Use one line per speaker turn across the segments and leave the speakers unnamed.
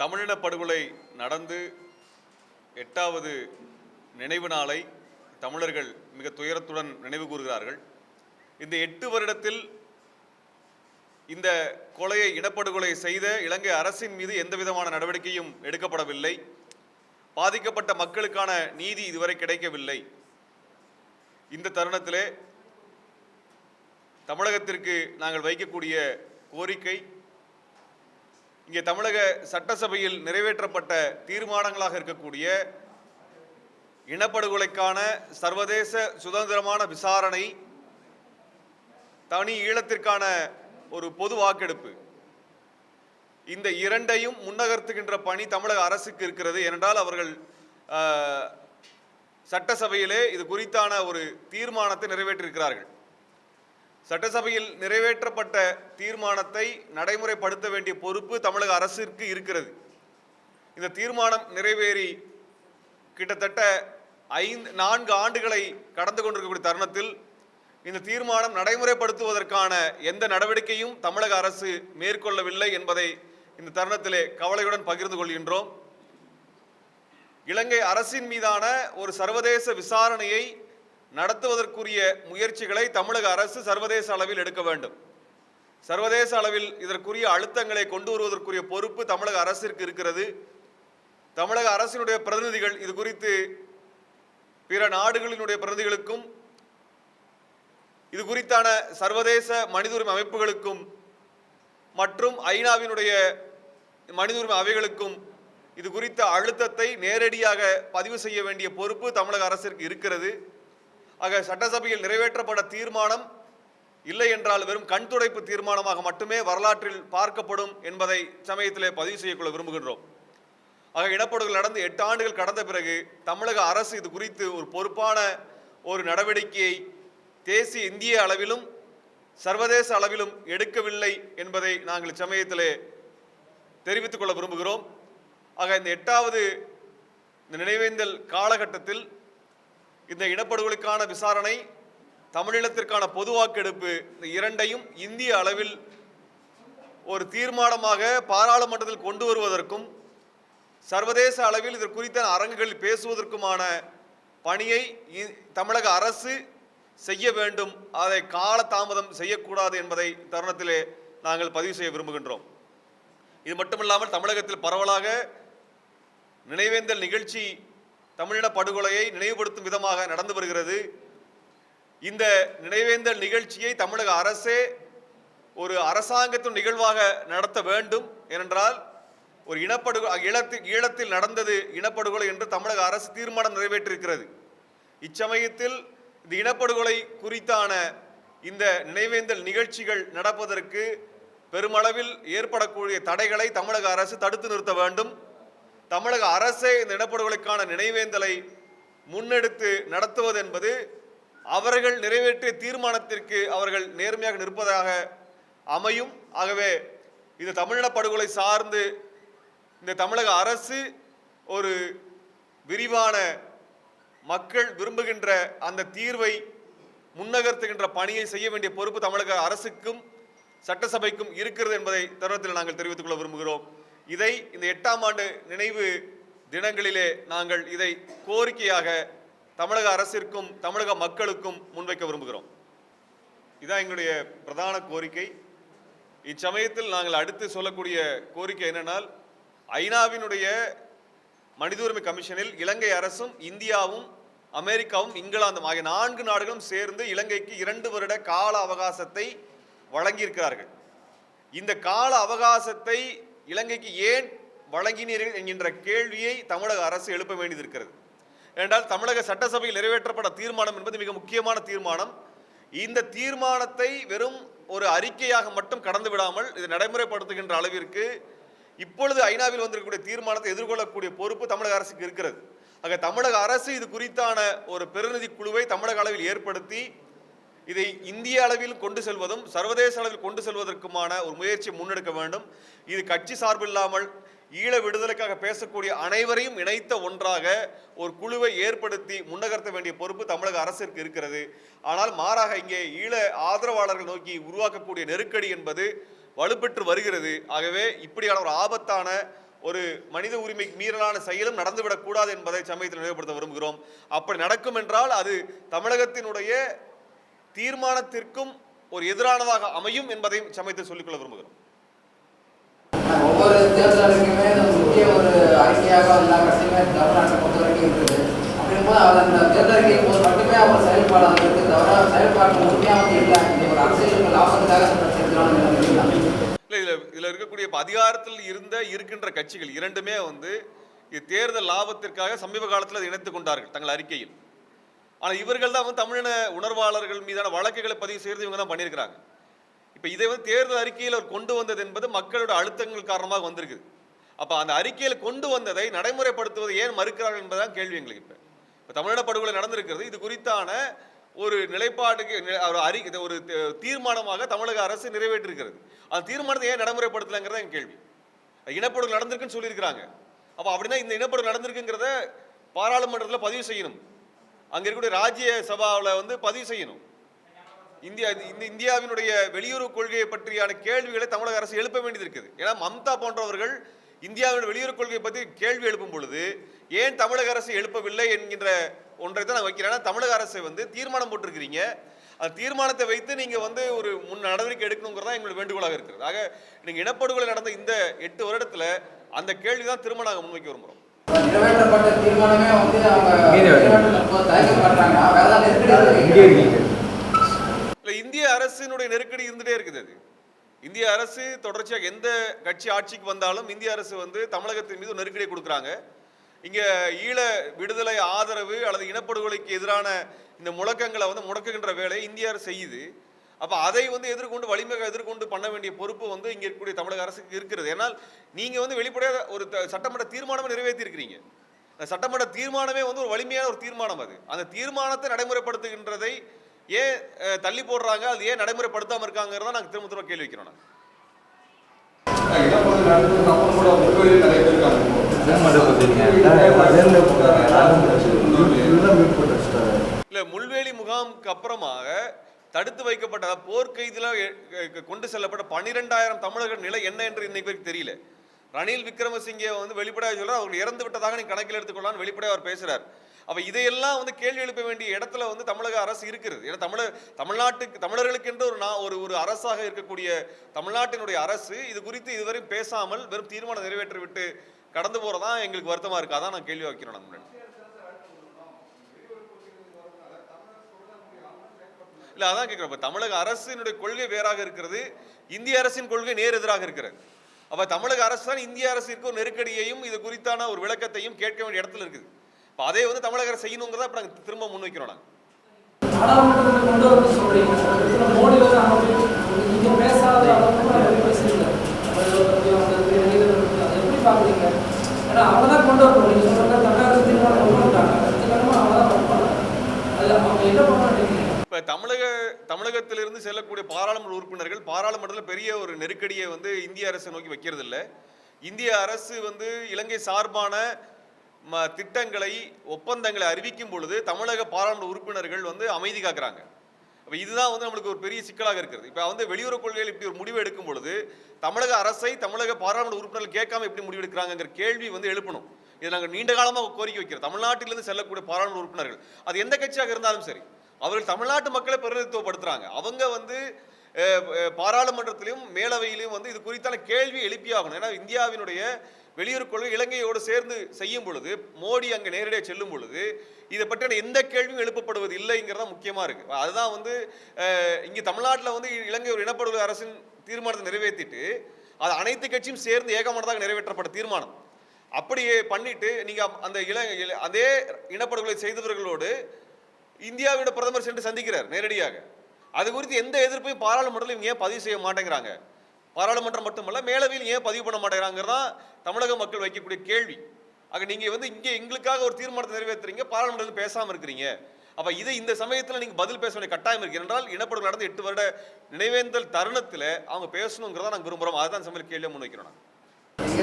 தமிழின படுகொலை நடந்து எட்டாவது நினைவு நாளை தமிழர்கள் மிக துயரத்துடன் நினைவு கூறுகிறார்கள். இந்த எட்டு வருடத்தில் இந்த கொலையை இனப்படுகொலை செய்த இலங்கை அரசின் மீது எந்த விதமான நடவடிக்கையும் எடுக்கப்படவில்லை. பாதிக்கப்பட்ட மக்களுக்கான நீதி இதுவரை கிடைக்கவில்லை. இந்த தருணத்திலே தமிழகத்திற்கு நாங்கள் வைக்கக்கூடிய கோரிக்கை இங்கே தமிழக சட்டசபையில் நிறைவேற்றப்பட்ட தீர்மானங்களாக இருக்கக்கூடிய இனப்படுகொலைக்கான சர்வதேச சுதந்திரமான விசாரணை தனி ஈழத்திற்கான ஒரு பொது வாக்கெடுப்பு. இந்த இரண்டையும் முன்னகர்த்துகின்ற பணி தமிழக அரசுக்கு இருக்கிறது. ஏனென்றால் அவர்கள் சட்டசபையிலே இது குறித்தான ஒரு தீர்மானத்தை நிறைவேற்றியிருக்கிறார்கள். சட்டசபையில் நிறைவேற்றப்பட்ட தீர்மானத்தை நடைமுறைப்படுத்த வேண்டிய பொறுப்பு தமிழக அரசிற்கு இருக்கிறது. இந்த தீர்மானம் நிறைவேறி கிட்டத்தட்ட ஐந்து நான்கு ஆண்டுகளை கடந்து கொண்டிருக்கக்கூடிய தருணத்தில் இந்த தீர்மானம் நடைமுறைப்படுத்துவதற்கான எந்த நடவடிக்கையும் தமிழக அரசு மேற்கொள்ளவில்லை என்பதை இந்த தருணத்திலே கவலையுடன் பகிர்ந்து கொள்கின்றோம். இலங்கை அரசின் மீதான ஒரு சர்வதேச விசாரணையை நடத்துவதற்குரிய முயற்சிகளை தமிழக அரசு சர்வதேச அளவில் எடுக்க வேண்டும். சர்வதேச அளவில் இதற்குரிய அழுத்தங்களை கொண்டு வருவதற்குரிய பொறுப்பு தமிழக அரசிற்கு இருக்கிறது. தமிழக அரசினுடைய பிரதிநிதிகள் இது குறித்து பிற நாடுகளினுடைய பிரதிநிதிகளுக்கும் இது குறித்தான சர்வதேச மனித உரிமை அமைப்புகளுக்கும் மற்றும் ஐநாவினுடைய மனித உரிமை அவைகளுக்கும் இது குறித்த அழுத்தத்தை நேரடியாக பதிவு செய்ய வேண்டிய பொறுப்பு தமிழக அரசிற்கு இருக்கிறது. ஆக சட்டசபையில் நிறைவேற்றப்பட்ட தீர்மானம் இல்லை என்றால் வெறும் கண் துடைப்பு தீர்மானமாக மட்டுமே வரலாற்றில் பார்க்கப்படும் என்பதை சமயத்திலே பதிவு செய்யக்கொள்ள விரும்புகின்றோம். ஆக இனப்படுகொலை நடந்து எட்டு ஆண்டுகள் கடந்த பிறகு தமிழக அரசு இது குறித்து ஒரு பொறுப்பான ஒரு நடவடிக்கையை தேசிய இந்திய அளவிலும் சர்வதேச அளவிலும் எடுக்கவில்லை என்பதை நாங்கள் சமயத்திலே தெரிவித்துக் கொள்ள விரும்புகிறோம். ஆக இந்த எட்டாவது இந்த நினைவேந்தல் காலகட்டத்தில் இந்த இனப்படுகொலைக்கான விசாரணை தமிழீழத்திற்கான பொது வாக்கெடுப்பு இந்த இரண்டையும் இந்திய அளவில் ஒரு தீர்மானமாக பாராளுமன்றத்தில் கொண்டு வருவதற்கும் சர்வதேச அளவில் இது குறித்த அரங்குகளில் பேசுவதற்குமான பணியை இ- தமிழக அரசு செய்ய வேண்டும். அதை கால தாமதம் செய்யக்கூடாது என்பதை தருணத்திலே நாங்கள் பதிவு செய்ய விரும்புகின்றோம். இது மட்டுமில்லாமல் தமிழகத்தில் பரவலாக நினைவேந்தல் நிகழ்ச்சி தமிழின படுகொலையை நினைவுபடுத்தும் விதமாக நடந்து வருகிறது. இந்த நினைவேந்தல் நிகழ்ச்சியை தமிழக அரசே ஒரு அரசாங்கத்தின் நிகழ்வாக நடத்த வேண்டும் ஏனென்றால் ஒரு இனப்படுகொலை ஈழத்தில் ஈழத்தில் நடந்தது இனப்படுகொலை என்று தமிழக அரசு தீர்மானம் நிறைவேற்றிருக்கிறது இச்சமயத்தில் இந்த இனப்படுகொலை குறித்தான இந்த நினைவேந்தல் நிகழ்ச்சிகள் நடப்பதற்கு பெருமளவில் ஏற்படக்கூடிய தடைகளை தமிழக அரசு தடுத்து நிறுத்த வேண்டும். தமிழக அரசே இந்த இனப்படுகொலைக்கான நினைவேந்தலை முன்னெடுத்து நடத்துவது என்பது அவர்கள் நிறைவேற்றிய தீர்மானத்திற்கு அவர்கள் நேர்மையாக நிற்பதாக அமையும். ஆகவே இது தமிழின படுகொலை சார்ந்து இந்த தமிழக அரசு ஒரு விரிவான மக்கள் விரும்புகின்ற அந்த தீர்வை முன்னகர்த்துகின்ற பணியை செய்ய வேண்டிய பொறுப்பு தமிழக அரசுக்கும் சட்டசபைக்கும் இருக்கிறது என்பதை தருணத்தில் நாங்கள் தெரிவித்துக் கொள்ள விரும்புகிறோம். இதை இந்த எட்டாம் ஆண்டு நினைவு தினங்களிலே நாங்கள் இதை கோரிக்கையாக தமிழக அரசிற்கும் தமிழக மக்களுக்கும் முன்வைக்க விரும்புகிறோம். இதான் எங்களுடைய பிரதான கோரிக்கை. இச்சமயத்தில் நாங்கள் அடுத்து சொல்லக்கூடிய கோரிக்கை என்னென்னால் ஐநாவினுடைய மனித உரிமை கமிஷனில் இலங்கை அரசும் இந்தியாவும் அமெரிக்காவும் இங்கிலாந்தும் ஆகிய நான்கு நாடுகளும் சேர்ந்து இலங்கைக்கு இரண்டு வருட கால அவகாசத்தை வழங்கியிருக்கிறார்கள். இந்த கால அவகாசத்தை இலங்கைக்கு ஏன் வழங்கினீர்கள் என்கின்ற கேள்வியை தமிழக அரசு எழுப்ப வேண்டியிருக்கிறது. ஏனென்றால் தமிழக சட்டசபையில் நிறைவேற்றப்பட்ட தீர்மானம் என்பது மிக முக்கியமான தீர்மானம். இந்த தீர்மானத்தை வெறும் ஒரு அறிக்கையாக மட்டும் கடந்து விடாமல் இது நடைமுறைப்படுத்துகின்ற அளவிற்கு இப்பொழுது ஐநாவில் வந்திருக்கக்கூடிய தீர்மானத்தை எதிர்கொள்ளக்கூடிய பொறுப்பு தமிழக அரசுக்கு இருக்கிறது. ஆக தமிழக அரசு இது குறித்தான ஒரு பிரதிநிதி குழுவை தமிழக அளவில் ஏற்படுத்தி இதை இந்திய அளவில் கொண்டு செல்வதும் சர்வதேச அளவில் கொண்டு செல்வதற்குமான ஒரு முயற்சி முன்னெடுக்க வேண்டும். இது கட்சி சார்பில்லாமல் ஈழ விடுதலைக்காக பேசக்கூடிய அனைவரையும் இணைத்த ஒன்றாக ஒரு குழுவை ஏற்படுத்தி முன்னகர்த்த வேண்டிய பொறுப்பு தமிழக அரசிற்கு இருக்கிறது. ஆனால் மாறாக இங்கே ஈழ ஆதரவாளர்கள் நோக்கி உருவாக்கக்கூடிய நெருக்கடி என்பது வலுப்பெற்று வருகிறது. ஆகவே இப்படியான ஒரு ஆபத்தான ஒரு மனித உரிமை மீறலான செயலும் நடந்துவிடக்கூடாது என்பதை சமயத்தில் நினைவுபடுத்த விரும்புகிறோம். அப்படி நடக்கும் என்றால் அது தமிழகத்தினுடைய தீர்மானத்திற்கும் ஒரு எதிரானதாக அமையும் என்பதையும் சமயத்தில் சொல்லிக்கொள்ள விரும்புகிறோம்.
ஒவ்வொரு தேர்தலுக்குமே முக்கிய ஒரு அறிக்கையாக எல்லா கட்சியுமே தமிழ்நாட்டை பொறுத்த வரைக்கும் இருக்குது அப்படிங்கும்போது அவர் அந்த தேர்தல் அறிக்கையை போது மட்டுமே அவர் செயல்பாடு அதில் இருக்குது தவிர உறுதியாக வந்து இல்லை. ஒரு அரசியலுக்கு லாபத்துக்காக
இல்லை இதில் இதில் இருக்கக்கூடிய இப்ப அதிகாரத்தில் இருந்த இருக்கின்ற கட்சிகள் இரண்டுமே வந்து தேர்தல் லாபத்திற்காக சமீப காலத்தில் அதை இணைத்துக் கொண்டார்கள் தங்கள் அறிக்கையில். ஆனால் இவர்கள் தான் வந்து தமிழின உணர்வாளர்கள் மீதான வழக்குகளை பதிவு செய்கிறது இவங்க தான் பண்ணியிருக்கிறாங்க. இப்போ இதை வந்து தேர்தல் அறிக்கையில் அவர் கொண்டு வந்தது என்பது மக்களோட அழுத்தங்கள் காரணமாக வந்திருக்குது. அப்போ அந்த அறிக்கையில் கொண்டு வந்ததை நடைமுறைப்படுத்துவதை ஏன் மறுக்கிறார்கள் என்பதுதான் கேள்வி எங்களுக்கு இப்போ. இப்போ தமிழின படுகொலை நடந்திருக்கிறது. இது குறித்தான ஒரு நிலைப்பாடுக்கு ஒரு அறி ஒரு தீர்மானமாக தமிழக அரசு நிறைவேற்றிருக்கிறது. அந்த தீர்மானத்தை ஏன் நடைமுறைப்படுத்தலைங்கிறத என் கேள்வி. இனப்படுகொலை நடந்திருக்குன்னு சொல்லியிருக்கிறாங்க. அப்போ அப்படின்னா இந்த இனப்படுகொலை நடந்திருக்குங்கிறத பாராளுமன்றத்தில் பதிவு செய்யணும். அங்கே இருக்கக்கூடிய ராஜ்ய சபாவில் வந்து பதிவு செய்யணும். இந்தியா இந்த இந்தியாவினுடைய வெளியுறவு கொள்கையை பற்றியான கேள்விகளை தமிழக அரசு எழுப்ப வேண்டியது இருக்குது. ஏன்னா மம்தா போன்றவர்கள் இந்தியாவின் வெளியுறவு கொள்கையை பற்றி கேள்வி எழுப்பும் பொழுது ஏன் தமிழக அரசு எழுப்பவில்லை என்கின்ற ஒன்றை தான் நான் வைக்கிறேன். தமிழக அரசு வந்து தீர்மானம் போட்டிருக்கிறீங்க. அந்த தீர்மானத்தை வைத்து நீங்கள் வந்து ஒரு முன் நடவடிக்கை எடுக்கணுங்கிறதா எங்களுடைய வேண்டுகோளாக இருக்கிறது. ஆக நீங்கள் இனப்படுகொலை நடந்த இந்த எட்டு வருடத்தில் அந்த கேள்வி தான் திரும்ப நாங்கள் முன்வைக்க விரும்புகிறோம்
நிறைவேற்றப்பட்ட தீர்மானமே வந்து அவங்க
இந்திய அரசினுடைய நெருக்கடி இருந்துட்டே இருக்குது அது. இந்திய அரசு தொடர்ச்சியாக எந்த கட்சி ஆட்சிக்கு வந்தாலும் இந்திய அரசு வந்து தமிழகத்தின் மீது நெருக்கடியை கொடுக்குறாங்க. இங்கே ஈழ விடுதலை ஆதரவு அல்லது இனப்படுகொலைக்கு எதிரான இந்த முழக்கங்களை வந்து முடக்குகின்ற வேலையை இந்திய அரசு செய்யுது. அப்போ அதை வந்து எதிர்கொண்டு வலிமையாக எதிர்கொண்டு பண்ண வேண்டிய பொறுப்பு வந்து இங்கே இருக்கக்கூடிய தமிழக அரசுக்கு இருக்கிறது. ஏன்னால் நீங்கள் வந்து வெளிப்படையாக ஒரு சட்டமன்ற தீர்மானமே நிறைவேற்றி இருக்கிறீங்க அந்த சட்டமன்ற தீர்மானமே வந்து ஒரு வலிமையான ஒரு தீர்மானம் அது. அந்த தீர்மானத்தை நடைமுறைப்படுத்துகின்றதை ஏன் தள்ளி போடுறாங்க? அது ஏன் நடைமுறைப்படுத்தாம இருக்காங்கிறத நாங்கள் திரும்ப திரும்ப கேள்வி வைக்கிறோம் இல்ல முள்வேலி முகாமுக்கு அப்புறமாக தடுத்து வைக்கப்பட்ட போர்க்கைதில் கொண்டு செல்லப்பட்ட பன்னிரெண்டாயிரம் தமிழர்கள் நிலை என்ன என்று இன்னைக்கு வரைக்கும் தெரியல. ரணில் விக்ரமசிங்கே வந்து வெளிப்படையாக சொல்கிறார் அவர்கள் இறந்து விட்டதாக நீ கணக்கில் எடுத்துக்கொள்ளலாம் வெளிப்படையாக அவர் பேசுகிறார் அப்போ இதையெல்லாம் வந்து கேள்வி எழுப்ப வேண்டிய இடத்துல வந்து தமிழக அரசு இருக்கிறது. ஏன்னா தமிழ தமிழ்நாட்டுக்கு தமிழர்களுக்கென்று ஒரு நான் ஒரு ஒரு அரசாக இருக்கக்கூடிய தமிழ்நாட்டினுடைய அரசு இது குறித்து இதுவரையும் பேசாமல் வெறும் தீர்மானம் நிறைவேற்றி விட்டு கடந்து போகிறதான் எங்களுக்கு வருத்தமாக இருக்குது அதான் நான் கேள்வி வைக்கிறேன் நாங்கள் இல்லை அதான் கேட்கிறேன் தமிழக அரசினுடைய கொள்கை வேறாக இருக்கிறது இந்திய அரசின் கொள்கை நேர் எதிராக இருக்கிறது. அப்போ தமிழக அரசு தான் இந்திய அரசிற்கு ஒரு நெருக்கடியையும் இது குறித்தான ஒரு விளக்கத்தையும் கேட்க வேண்டிய இடத்துல இருக்குது. இப்போ அதை வந்து தமிழக அரசு செய்யணுங்கிறத இப்ப நாங்கள் திரும்ப முன்வைக்கிறோம் நாங்கள்
நாடாளுமன்றத்தில் கொண்டு வரணும்னு சொல்றீங்க இதுல மோடி வந்து அவங்க நீங்க பேசாத அளவுக்கு அவர் பேசுறீங்க தமிழக பத்தி அவங்க வெளியில அதை எப்படி பாக்குறீங்க ஏன்னா அவங்க தான் கொண்டு வரணும் நீங்க சொல்ற தமிழக தீர்மானம் கொண்டு வந்துட்டாங்க அதுக்கப்புறமா அவங்க தான் பண்ணுவாங்க அது அவங்க என்ன பண்ண நினைக்கிறீங்க
இப்ப தமிழக தமிழகத்திலிருந்து செல்லக்கூடிய பாராளுமன்ற மட்டத்தில் பெரிய ஒரு நெருக்கடியை வந்து இந்திய அரசை நோக்கி வைக்கிறது இல்லை இந்திய அரசு வந்து இலங்கை சார்பான ம, திட்டங்களை ஒப்பந்தங்களை அறிவிக்கும் பொழுது தமிழக பாராளுமன்ற உறுப்பினர்கள் வந்து அமைதி காக்குறாங்க. அப்போ இதுதான் வந்து நம்மளுக்கு ஒரு பெரிய சிக்கலாக இருக்கிறது. இப்போ வந்து வெளியுறவு கொள்கையில் இப்படி ஒரு முடிவு எடுக்கும் பொழுது தமிழக அரசை தமிழக பாராளுமன்ற உறுப்பினர்கள் கேட்காம எப்படி முடிவு எடுக்கிறாங்கிற கேள்வி வந்து எழுப்பணும். இதை நாங்கள் நீண்ட காலமாக கோரிக்கை வைக்கிறோம். தமிழ்நாட்டிலிருந்து செல்லக்கூடிய பாராளுமன்ற உறுப்பினர்கள். அது எந்த கட்சியாக இருந்தாலும் சரி அவர்கள் தமிழ்நாட்டு மக்களை பிரதிநிதித்துவப்படுத்துறாங்க. அவங்க வந்து பாராளுமன்றத்திலும் மேலவையிலும் வந்து இது குறித்தான கேள்வி எழுப்பியாகணும். ஏன்னா இந்தியாவினுடைய வெளியுறவு கொள்கை இலங்கையோடு சேர்ந்து செய்யும் பொழுது மோடி அங்கே நேரடியாக செல்லும் பொழுது இதை பற்றின எந்த கேள்வியும் எழுப்பப்படுவது இல்லைங்கிறதா முக்கியமாக இருக்குது அதுதான் வந்து இங்கே தமிழ்நாட்டில் வந்து இலங்கை ஒரு இனப்படுகொலை அரசின் தீர்மானத்தை நிறைவேற்றிட்டு அது அனைத்து கட்சியும் சேர்ந்து ஏகமானதாக நிறைவேற்றப்பட்ட தீர்மானம். அப்படியே பண்ணிட்டு நீங்கள் அந்த இள இள- அதே இனப்படுகொலை செய்தவர்களோடு இந்தியாவிட பிரதமர் சென்று சந்திக்கிறார் நேரடியாக. அது குறித்து எந்த எதிர்ப்பையும் பாராளுமன்றத்தில் இவங்க ஏன் பதிவு செய்ய மாட்டேங்கிறாங்க? பாராளுமன்றம் மட்டுமல்ல மேலவையில் ஏன் பதிவு பண்ண மாட்டேங்கிறாங்கிறது தமிழக மக்கள் வைக்கக்கூடிய கேள்வி. ஆக நீங்கள் வந்து இங்கே எங்களுக்காக ஒரு தீர்மானத்தை நிறைவேற்றுறீங்க பாராளுமன்றத்தில் பேசாமல் இருக்கிறீங்க. அப்போ இதை இந்த சமயத்தில் நீங்கள் பதில் பேச வேண்டிய கட்டாயம் இருக்கு. என்றால் இனப்படுகொலை நடந்த எட்டு வருட நினைவேந்தல் தருணத்தில் அவங்க பேசணுங்கிறத நாங்கள் விரும்புகிறோம் அதுதான் இந்த சமயத்தில் கேள்வியை முன்வைக்கிறோம் நாங்க.
இங்க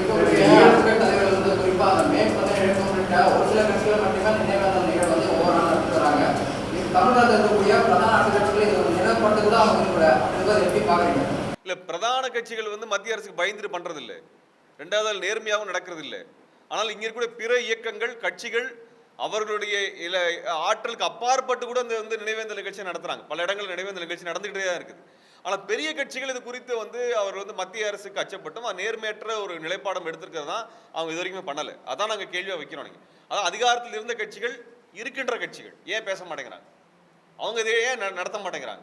தமிழ்நாட்டில் இருக்கக்கூடிய பிரதான அரசியல் கட்சிகள் நிலப்பட்டு கூட அவங்க கூட அப்படின்றத எப்படி பாக்குறீங்க
இல்ல பிரதான கட்சிகள் வந்து மத்திய அரசுக்கு பயந்துட்டு பண்றது இல்ல ரெண்டாவது நேர்மையாகவும் நடக்கிறது ஆனால் இங்கே இருக்கக்கூடிய பிற இயக்கங்கள் கட்சிகள் அவர்களுடைய இல ஆற்றலுக்கு அப்பாற்பட்டு கூட இந்த வந்து நினைவேந்தல் நிகழ்ச்சி நடத்துறாங்க. பல இடங்களில் நினைவேந்தல் நிகழ்ச்சி நடந்துகிட்டே தான் இருக்குது. ஆனால் பெரிய கட்சிகள் இது குறித்து வந்து அவர் வந்து மத்திய அரசுக்கு அச்சப்பட்டும் நேர்மையற்ற ஒரு நிலைப்பாடம் எடுத்திருக்கிறது தான் அவங்க இது வரைக்குமே பண்ணலை. அதான் நாங்கள் கேள்வியாக வைக்கிறோம் நீங்கள் அதான் அதிகாரத்தில் இருந்த கட்சிகள் இருக்கின்ற கட்சிகள். ஏன் பேச மாட்டேங்கிறாங்க? அவங்க இதையே ந- நடத்த மாட்டேங்கிறாங்க.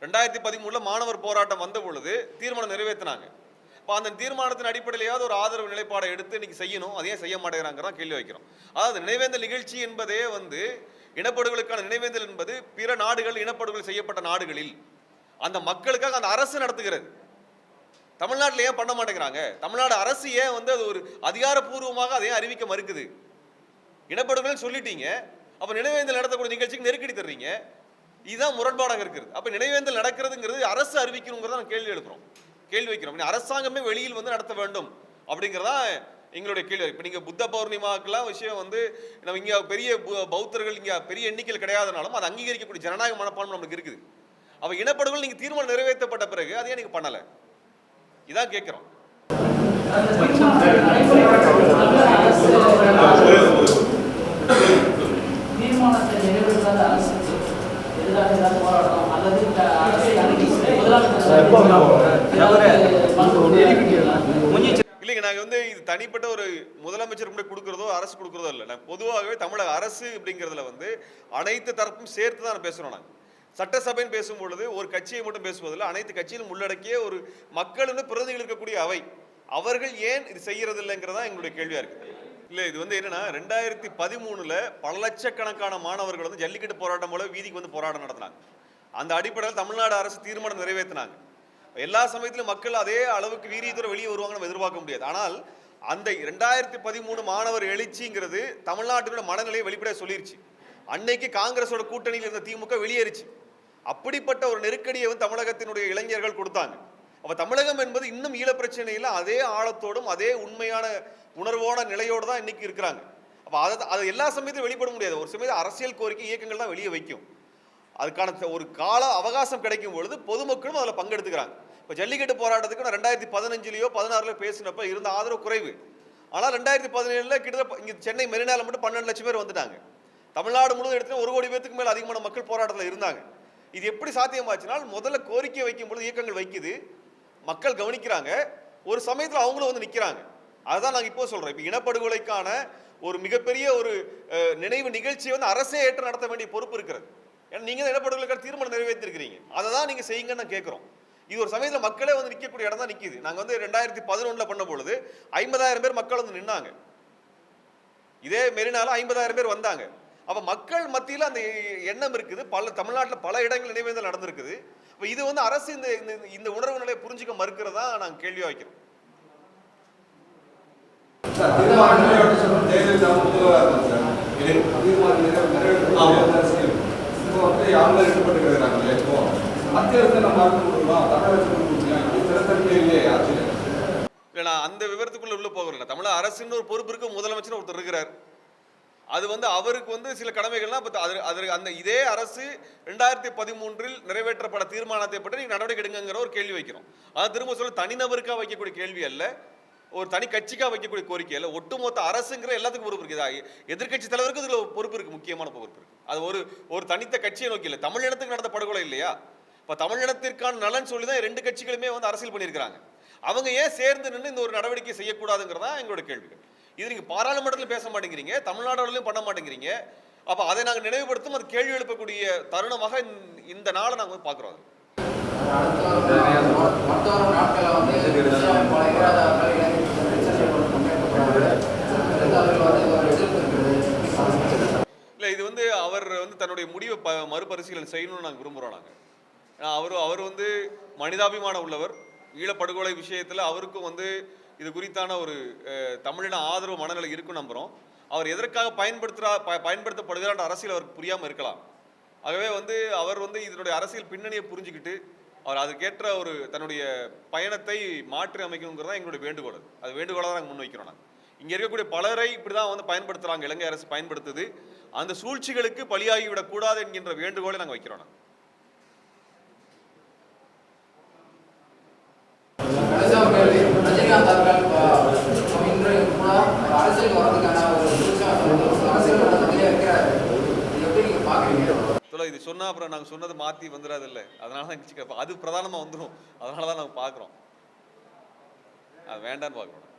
ரெண்டாயிரத்தி பதிமூணுல மாணவர் போராட்டம் வந்த பொழுது தீர்மானம் நிறைவேற்றினாங்க இப்போ அந்த தீர்மானத்தின் அடிப்படையிலேயாவது ஒரு ஆதரவு நிலைப்பாடை எடுத்து இன்றைக்கி செய்யணும் அதையே செய்ய மாட்டேங்கிறாங்கிறதான் கேள்வி வைக்கிறோம். அதாவது நினைவேந்தல் நிகழ்ச்சி என்பதே வந்து இனப்படுகளுக்கான நினைவேந்தல் என்பது பிற நாடுகள் இனப்படுகொலை செய்யப்பட்ட நாடுகளில் அந்த மக்களுக்காக அந்த அரசு நடத்துகிறது. தமிழ்நாட்டில் ஏன் பண்ண மாட்டேங்கிறாங்க? தமிழ்நாடு அரசு ஏன் வந்து அது ஒரு அதிகாரப்பூர்வமாக அதையும் அறிவிக்க மறுக்குது? இனப்படுகொலை சொல்லிட்டீங்க. அப்போ நினைவேந்தல் நடத்தக்கூடிய நிகழ்ச்சிக்கு நெருக்கடி தர்றீங்க. இதுதான் முரண்பாடாக இருக்குது அப்போ நினைவேந்தல் நடக்கிறதுங்கிறது அரசு அறிவிக்கணுங்கிறத நான் கேள்வி எழுப்புறோம். கேள்வி வைக்கிறோம். அரசாங்கமே வெளியில் வந்து நடத்த வேண்டும் அப்படிங்கிறதா எங்களுடைய கேள்வி. இப்போ நீங்கள் புத்த பௌர்ணிமாக்கெல்லாம் விஷயம் வந்து நம்ம இங்கே பெரிய பௌத்தர்கள் இங்கே பெரிய எண்ணிக்கையில் கிடையாதனாலும் அதை அங்கீகரிக்கக்கூடிய ஜனநாயக மனப்பான்மை நமக்கு இருக்குது. அவள் இனப்படுகொலை நீங்கள் தீர்மானம் நிறைவேற்றப்பட்ட பிறகு அதையே நீங்கள் பண்ணலை? இதான் கேட்குறோம்
தீர்மானத்தை நிறைவேற்றாத அரசுக்கு எதிராக ஏதாவது போராட்டம் அல்லது இந்த?
இல்லைங்க நாங்க வந்து இது தனிப்பட்ட ஒரு முதலமைச்சர் கூட கொடுக்கறதோ அரசு கொடுக்கறதோ இல்லை. நான் பொதுவாகவே தமிழக அரசு அப்படிங்கிறதுல வந்து அனைத்து தரப்பும் சேர்த்து தான் பேசுறோம் நாங்க. சட்டசபைன்னு பேசும் பொழுது ஒரு கட்சியை மட்டும் பேசுவதில்லை அனைத்து கட்சியிலும் உள்ளடக்கிய ஒரு மக்களின் பிரதிநிதிகள் இருக்கக்கூடிய அவை. அவர்கள் ஏன் இது செய்யறது இல்லைங்கிறதா எங்களுடைய கேள்வியா இருக்கு. இல்லை இது வந்து என்னன்னா ரெண்டாயிரத்தி பதிமூணுல பல லட்சக்கணக்கான மாணவர்கள் வந்து ஜல்லிக்கட்டு போராட்டம் போல வீதிக்கு வந்து போராட்டம் நடத்தினாங்க. அந்த அடிப்படையில் தமிழ்நாடு அரசு தீர்மானம் நிறைவேற்றினாங்க. எல்லா சமயத்திலும் மக்கள் அதே அளவுக்கு வீரியத்தோடு வெளியே வருவாங்க நம்ம எதிர்பார்க்க முடியாது. ஆனால் அந்த ரெண்டாயிரத்தி பதிமூணு மாணவர் எழுச்சிங்கிறது தமிழ்நாட்டினோட மனநிலையை வெளிப்படையாக சொல்லிருச்சு. அன்னைக்கு காங்கிரஸோட கூட்டணியில் இருந்த திமுக வெளியேறிச்சு. அப்படிப்பட்ட ஒரு நெருக்கடியை வந்து தமிழகத்தினுடைய இளைஞர்கள் கொடுத்தாங்க. அப்போ தமிழகம் என்பது இன்னும் ஈழ பிரச்சனையில் அதே ஆழத்தோடும் அதே உண்மையான உணர்வோட நிலையோடு தான் இன்னைக்கு இருக்கிறாங்க. அப்போ அதை அதை எல்லா சமயத்திலும் வெளிப்பட முடியாது. ஒரு சமயத்தில் அரசியல் கோரிக்கை இயக்கங்கள் தான் வெளியே வைக்கும். அதுக்கான ஒரு கால அவகாசம் கிடைக்கும் பொழுது பொதுமக்களும் அதில் பங்கெடுத்துக்கிறாங்க. இப்போ ஜல்லிக்கட்டு போராட்டத்துக்கு நான் ரெண்டாயிரத்தி பதினஞ்சுலையோ பதினாறுலையோ பேசினப்ப இருந்த ஆதரவு குறைவு. ஆனால் ரெண்டாயிரத்தி பதினேழில் கிட்டத்தட்ட இங்கே சென்னை மெரினாவில் மட்டும் பன்னெண்டு லட்சம் பேர் வந்துட்டாங்க. தமிழ்நாடு முழுவதும் எடுத்து ஒரு கோடி பேத்துக்கு மேலே அதிகமான மக்கள் போராட்டத்தில் இருந்தாங்க. இது எப்படி சாத்தியமாச்சுனால் முதல்ல கோரிக்கை வைக்கும் பொழுது இயக்கங்கள் வைக்குது. மக்கள் கவனிக்கிறாங்க ஒரு சமயத்தில் அவங்களும் வந்து நிற்கிறாங்க அதுதான் நாங்கள் இப்போ சொல்கிறோம் இப்போ இனப்படுகொலைக்கான ஒரு மிகப்பெரிய ஒரு நினைவு நிகழ்ச்சியை வந்து அரசே ஏற்று நடத்த வேண்டிய பொறுப்பு இருக்கிறது. ஏன்னா நீங்கள் இனப்படுகொலைக்கான தீர்மானம் நிறைவேற்றிருக்கிறீங்க. அதை தான் நீங்கள் செய்யுங்கன்னு நான் கேட்குறோம். இது ஒரு சமயத்தில் மக்களே வந்து நிற்கக்கூடிய இடம் தான் நிற்கிது நாங்கள் வந்து ரெண்டாயிரத்தி பதினொன்றில் பண்ண பொழுது ஐம்பதாயிரம் பேர் மக்கள் வந்து நின்னாங்க. இதே மெரினால ஐம்பதாயிரம் பேர் வந்தாங்க. அப்ப மக்கள் மத்தியில் அந்த எண்ணம் இருக்குது. பல தமிழ்நாட்டில் பல இடங்கள் நினைவேந்தல் நடந்திருக்குது. அப்ப இது வந்து அரசு இந்த இந்த- உணர்வு நிலையை புரிஞ்சுக்க மறுக்கிறதா நாங்கள் கேள்வி வைக்கிறோம்
இப்போ இப்போ?
அந்த விவரத்துக்குள்ள உள்ள போகிறேன் தமிழக அரசுன்னு ஒரு பொறுப்பு இருக்கு முதலமைச்சர் ஒருத்தர் இருக்கிறார். அது வந்து அவருக்கு வந்து சில கடமைகள்லாம் இப்போ அது அது அந்த இதே அரசு ரெண்டாயிரத்தி பதிமூன்றில் நிறைவேற்றப்பட தீர்மானத்தை பற்றி நீங்கள் நடவடிக்கை எடுங்கிற ஒரு கேள்வி வைக்கிறோம். அது திரும்ப சொல்ல தனிநபருக்காக வைக்கக்கூடிய கேள்வி அல்ல ஒரு தனி கட்சிக்காக வைக்கக்கூடிய கோரிக்கை இல்லை ஒட்டுமொத்த அரசுங்கிற எல்லாத்துக்கும் பொறுப்பு இருக்குது. எதிர்க்கட்சி தலைவருக்கு இதில் ஒரு பொறுப்பு இருக்குது முக்கியமான பொறுப்பு இருக்குது அது ஒரு ஒரு தனித்த கட்சியை நோக்கி இல்லை தமிழினத்துக்கு நடந்த படுகொலை இல்லையா? இப்போ தமிழினத்திற்கான நலன் சொல்லி தான் ரெண்டு கட்சிகளுமே வந்து அரசியல் பண்ணியிருக்கிறாங்க. அவங்க ஏன் சேர்ந்து நின்று இந்த ஒரு நடவடிக்கை செய்யக்கூடாதுங்கிறதா எங்களோட கேள்விகள். இது நீங்கள் பாராளுமன்றத்தில் பேச மாட்டேங்கிறீங்க தமிழ்நாடுலையும் பண்ண மாட்டேங்கிறீங்க. அப்போ அதை நாங்கள் நினைவுபடுத்தும் அது கேள்வி எழுப்பக்கூடிய தருணமாக இந்த- இந்த நாளை நாங்கள் வந்து பார்க்குறோம் இல்லை இது வந்து அவர் வந்து தன்னுடைய முடிவை ப மறுபரிசீலனை செய்யணும்னு நாங்கள் விரும்புகிறோம் நாங்கள் அவர் அவர் வந்து மனிதாபிமானம் உள்ளவர். ஈழப்படுகொலை விஷயத்தில் அவருக்கும் வந்து இது குறித்தான ஒரு தமிழின ஆதரவு மனநிலை இருக்கும் நம்புகிறோம் அவர் எதற்காக பயன்படுத்துகிறா ப பயன்படுத்தப்படுகிறான்ற அரசியல் அவருக்கு புரியாமல் இருக்கலாம். ஆகவே வந்து அவர் வந்து இதனுடைய அரசியல் பின்னணியை புரிஞ்சுக்கிட்டு அவர் அதுக்கேற்ற ஒரு தன்னுடைய பயணத்தை மாற்றி அமைக்கணுங்கிறது தான் எங்களுடைய வேண்டுகோள். அது. வேண்டுகோளாக தான் நாங்கள் முன்வைக்கிறோம் நாங்கள் இங்கே இருக்கக்கூடிய பலரை இப்படி தான் வந்து பயன்படுத்துகிறாங்க இலங்கை அரசு பயன்படுத்துது. அந்த சூழ்ச்சிகளுக்கு பலியாகிவிடக்கூடாது என்கின்ற வேண்டுகோளை நாங்கள் வைக்கிறோம் நாங்கள்
கடைசியாக ஒரு கேள்வி ரஜினிகாந்த் அவர்கள் அரசியல் வர்றதுக்கான ஒரு சுருக்கம் ஒரு அரசியல் தனியாக வைக்கிறாரு இது
இது சொன்னா அப்புறம் நாங்கள் சொன்னது மாற்றி வந்துடாது இல்லை அதனால தான் அது பிரதானமாக வந்துடும் அதனால தான் நாங்கள் பார்க்குறோம் அது வேண்டான்னு பார்க்குறோம்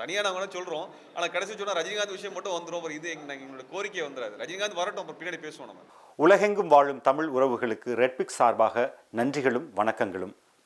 தனியாக நாங்கள் சொல்றோம். சொல்கிறோம் ஆனால் கடைசி சொன்னால் ரஜினிகாந்த் விஷயம் மட்டும் வந்துடும் அப்புறம் இது நாங்கள் எங்களோட கோரிக்கை வந்துடாது ரஜினிகாந்த் வரட்டும். அப்புறம் பின்னாடி பேசுவோம் நம்ம.
உலகெங்கும் வாழும் தமிழ் உறவுகளுக்கு ரெட்பிக் சார்பாக நன்றிகளும் வணக்கங்களும்.